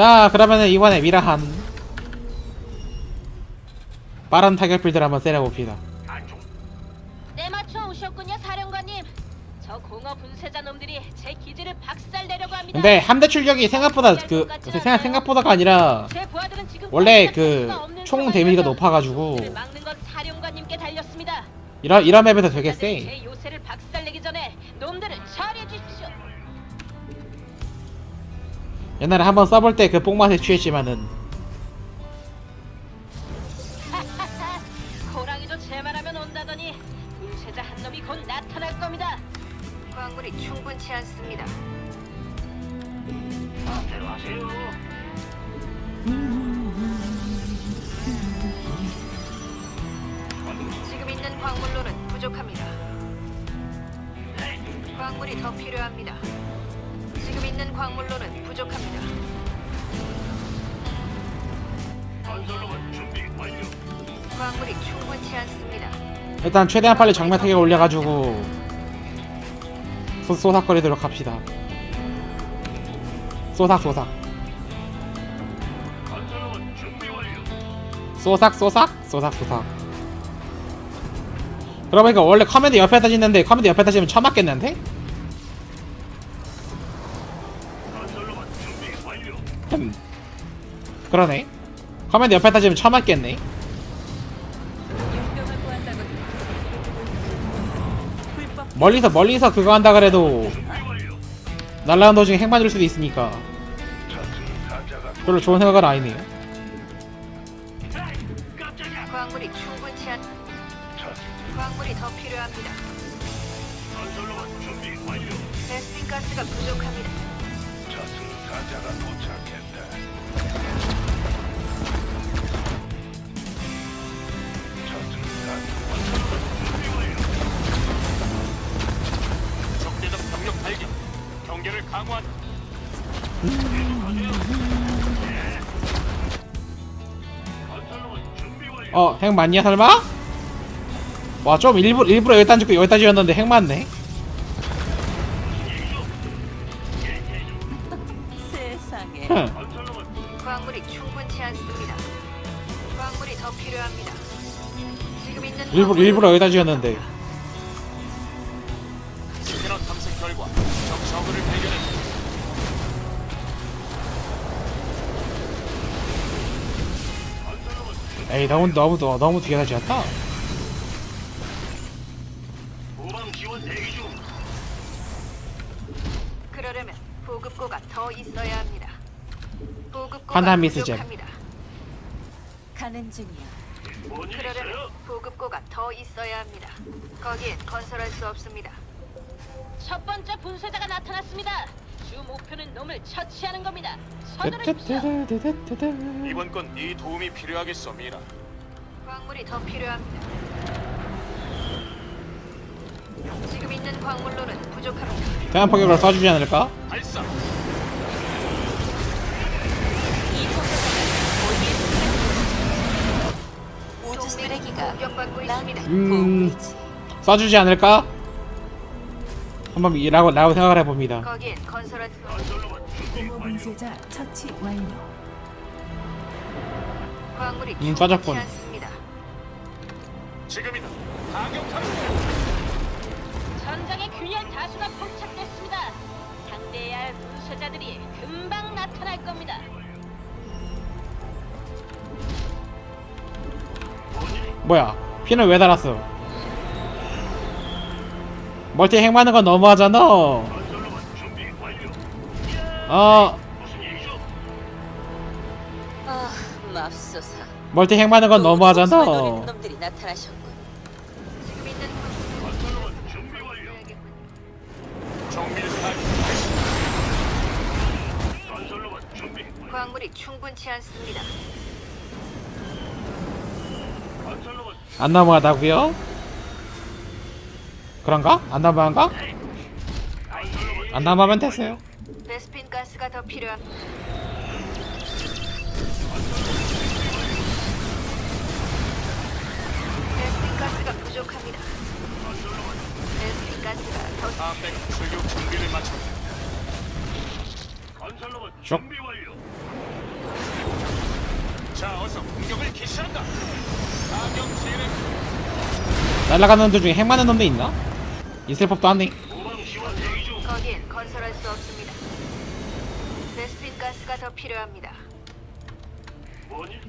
자 그러면은 이번에 미라한 빠른 타격 빌드를 한번 때려봅시다 때 맞춰 오셨군요, 사령관님. 저 공허 분쇄자 놈들이 제 기지를 박살내려고 합니다. 근데 함대 출격이 생각보다 그 생각 생각보다가 아니라 제 부하들은 지금 원래 그 총 데미지가 높아가지고 그들을 막는 건 사령관님께 달렸습니다. 이런 이런 맵에서 되게 세 제 요새를 박살내기 전에 놈들을 처리해 주십시오. 옛날에 한번 써볼 때 그 뽕맛에 취했지만은 호랑이도 제 말하면 온다더니 분쇄자 한 놈이 곧 나타날 겁니다. 광물이 충분치 않습니다. 마음대로 하세요. 지금 있는 광물로는 부족합니다. 네, 광물이 더 필요합니다. 있는 광물로는 부족합니다. 건설로봇 준비 완료. 광물이 충분치 않습니다. 일단 최대한 빨리 타격 올려가지고 소, 쏘삭거리도록 합시다 쏘삭 쏘삭 건설로봇 준비 완료. 쏘삭 쏘삭 쏘삭 쏘삭 그러보니까 원래 커맨드 옆에 따지는데 커맨드 옆에 따지면 처맞겠는데? 음. 그러네 커맨드 옆에 따지면 처맞겠네 멀리서 멀리서 그거 한다 그래도. 날라온 도중에 핵 맞을 수도 있으니까 별로 좋은 생각은 아니네요 더 필요합니다. 베스틴 가스가 부족합니다. 가자가 도착했다. 적대적 병력 발견. 경계를 강화한. 어 핵 맞냐 설마? 와 좀 일부러 일부러 여기다 찍고 여기다 지었는데 핵 맞네 광물이 충분치 않습니다. 광물이 더 필요합니다. 지금 있는 일부러 광물로는 일부러 여기다 지었는데 스캐너 탐색 결과 적 저그를 발견했다. 에이 너무 너무 너무 너무 뒤에다 지었다 후방 지원 대기 중. 그러려면 보급고가 더 있어야 합니다. 판단 미스잼. 가는 중이야. 뭔일 그러려면 있어요? 보급고가 더 있어야 합니다. 거기엔 건설할 수 없습니다. 첫 번째 분쇄자가 나타났습니다. 주 목표는 놈을 처치하는 겁니다. 서두르십시오. 이번 건 네 도움이 필요하겠어, 미라. 광물이 더 필요합니다. 지금 있는 광물로는 부족합니다. 대한 포격을 쏴주지 않을까? 발사. 공격받고 있습니다. 음. 쏴주지 않을까? 한번 이라고 라고 생각을 해봅니다 공허. 분쇄자 처치 완료. 광물이 음, 충분치 빠졌군. 않습니다. 지금이다. 타격하라. 전장의 균열 다수가 포착됐습니다. 상대해야 할 분쇄자들이 금방 나타날 겁니다. 뭐야 피는 왜 달았어 멀티 건 너무하잖아 준비 완료. 어? 아, 맙소사. 멀티 건 너무하잖아 노리는 놈들이 나타나셨군. 지금 있는 건설로봇 준비 완료. 정밀 타격. 건설로봇 준비 완료. 광물이 충분치 않습니다. 건설로봇 안 넘어가다고요? 그런가? 안 넘어간가? 안 넘어가면 됐어요 베스핀 가스가 더 필요합니다. 베스핀 가스가 부족합니다. 베스핀 가스가 더 다음백 출격 준비를 마쳤다. 건설로봇 슉. 준비 완료. 어서 공격을 개시한다. 날아가는 도중에 핵 맞는 놈도 있나? 있을 법도 중. 거긴 건설할 수 없습니다. 베스핀 가스가 더 필요합니다. 뭐니?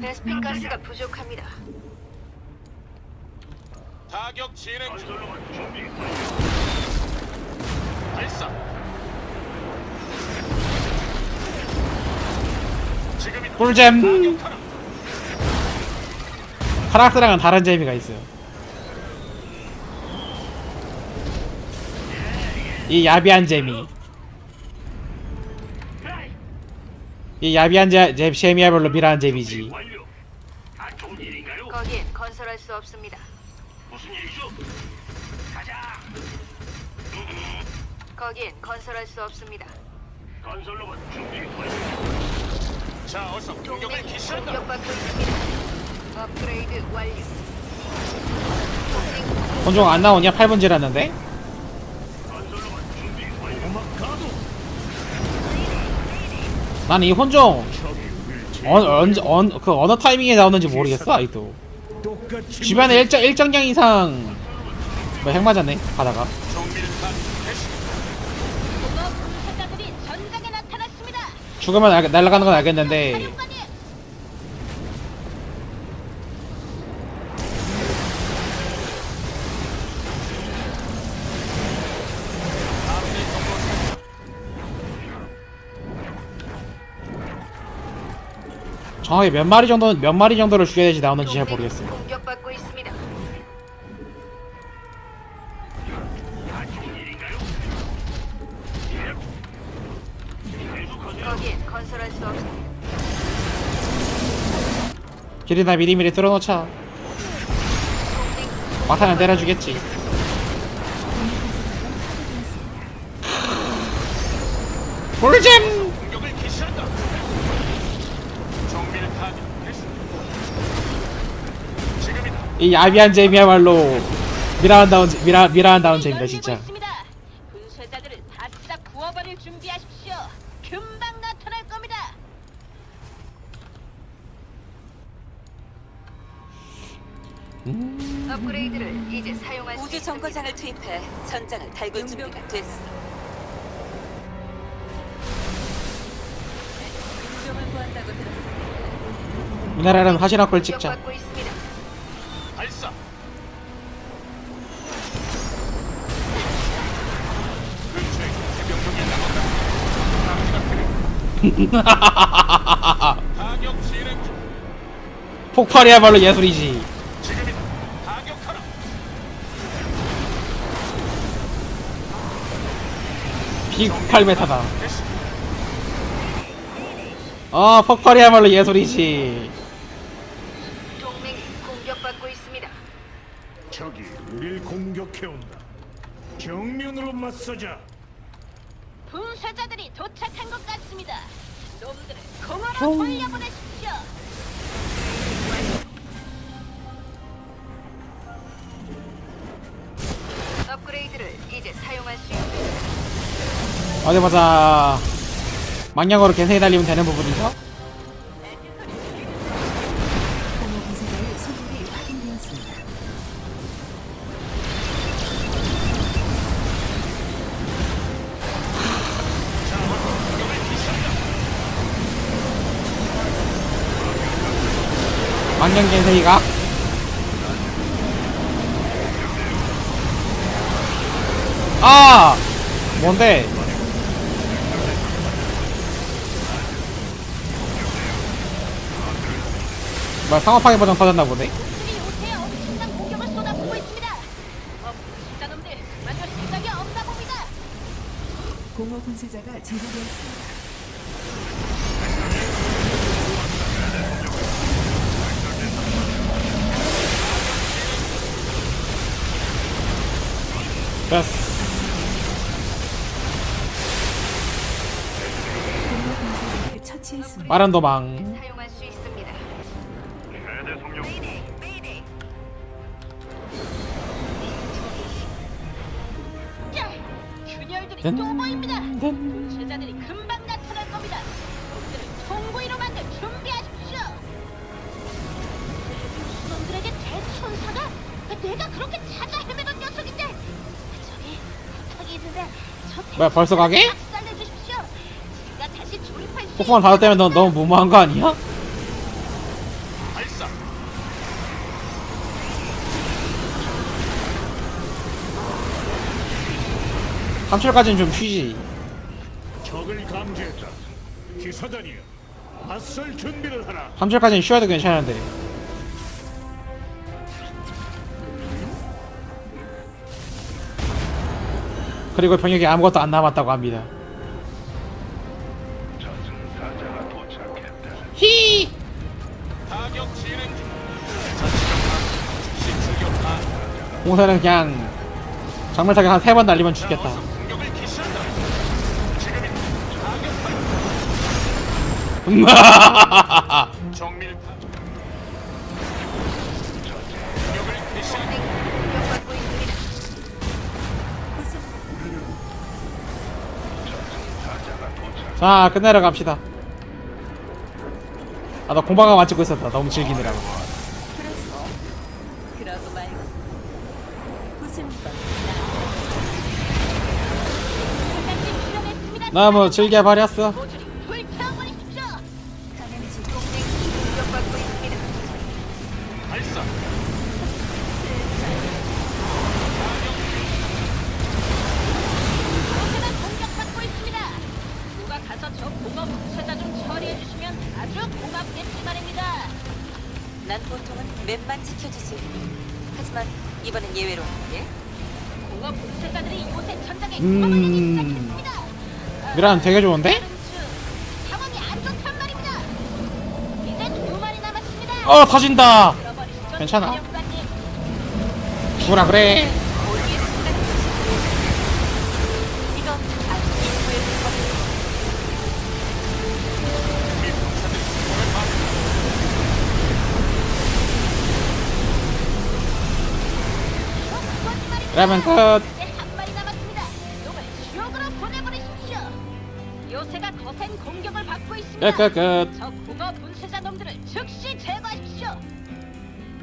베스핀 가스가 부족합니다. 타격 진행 중. 발사. 꿀잼. 카락스랑은 다른 재미가 있어요 이 야비한 재미 이 야비한 재, 재, 재미야말로 미라한 재미지? 거긴 건설할 수 없습니다. 무슨 일이죠? 가자. 거긴 건설할 수 없습니다. 건설로만 준비 완료. 자, 어서 공격을 동맹이 개시한다. 공격받고 있습니다. 업그레이드 완료. 동맹 혼종 안 나오냐? 8분 지났는데? 건설로만 준비 완료. 음악 가도. 나는 이 혼종 적이 울지. 언, 언제 언, 그 어느 타이밍에 나오는지 모르겠어 아직도 똑같이 주변에 일정, 일정량 이상 뭐 핵 맞았네 정밀 탄 개시. 공허 분쇄자들이 전장에 나타났습니다. 죽으면 알, 날아가는 건 알겠는데. 정확히 몇 마리 정도 몇 마리 정도를 죽여야 되지 나오는지 잘 모르겠어요 길이나 미리미리 뚫어놓자 막타는 때려주겠지. 지금이다. 이 야비한 재미야말로 미라한다운 재- 미라 미라한다운 재미다 진짜 있습니다. 분쇄자들을 바싹 구워버릴 준비하십시오. 금방 나타날 겁니다. 업그레이드를 이제 사용할 수 우주 있습니다. 정거장을 투입해 전장을 달굴 준비가 됐어. 구한다고 들었는데 이 나라는 화신한 걸 찍자 공격받고 있습니다. 발사. 근처에 해병력이 남았다. 타격 진행 중. 폭발이야말로 예술이지 비폭발 메타다 개시. 아 폭발이야말로 예술이지 동맹이 공격받고 있습니다. 적이 우릴 공격해온다. 정면으로 맞서자. 분쇄자들이 도착한 것 같습니다. 놈들을 공허로 돌려보내십시오. 어디 보자 망령으로 개세히 달리면 되는 부분이죠? 망령 개세이가? 아! 뭔데 뭐야 상업하게 버전 터졌나 보네 놈들이 요새 엄청난 공격을 쏟아붓고 있습니다. 어, 분쇄자놈들 마저 생각이 없나 봅니다. 공허 분쇄자가 제거되었습니다. 됐어 공허 분쇄자를 처치했습니다. 빠른 도망 야, 균열들이 위험이 또 보입니다. 분쇄자들이 금방 나타날 겁니다. 놈들을 통구이로 만들 준비하십시오. 놈들에게 대천사가 내가 그렇게 찾아 헤매던 녀석인데 저기 부탁이 있는데 저 뭐야, 벌써 가게? 살려주십시오. 제가 다시 조립할 수 폭풍만 받을 때면 너 너무 무모한 거 아니야? 3철까지는 좀 쉬지. 적을 감지했다. 기사단이여, 맞설 준비를 하라. 3철까지는 쉬어도 괜찮은데. 그리고 병력이 아무것도 안 남았다고 합니다. 저승사자가 도착했다. 히! 타격 진행 중. 공사는 그냥 장물타격 한 세 번 날리면 죽겠다. 자, 끝내러 갑시다. 아, 나 공방가만 찍고 있었다. 너무 즐기느라고. 그래서 그러고 말고 무슨 출연했습니다. 너무 즐겨 버렸어. 이번엔 예외로. 예? 공업 분쇄자들이 요새 전장에 음. 시작했습니다. 미란 되게 좋은데? 상황이 안 좋단 말입니다. 이제 두 마리 남았습니다. 어, 터진다. 잃어버리시죠, 괜찮아. 사령관님. 죽으라 그래. 그러면 끝. 이제 한 마리 남았습니다. 놈을 지옥으로 보내버리십시오. 요새가 거센 공격을 받고 있습니다. 끝, 끝, 끝. 저 공업 분쇄자 놈들을 즉시 제거하십시오.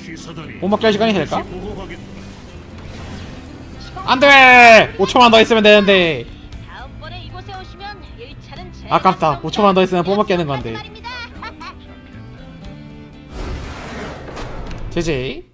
기사단이 못 먹게 할 시간이 될까? 다시 보고하겠다. 안 돼! 5초만 더 있으면 되는데. 다음번에 이곳에 오시면 1차는 제 아깝다. 5초만 더 있으면 뽀먹게 하는 건데. 제제.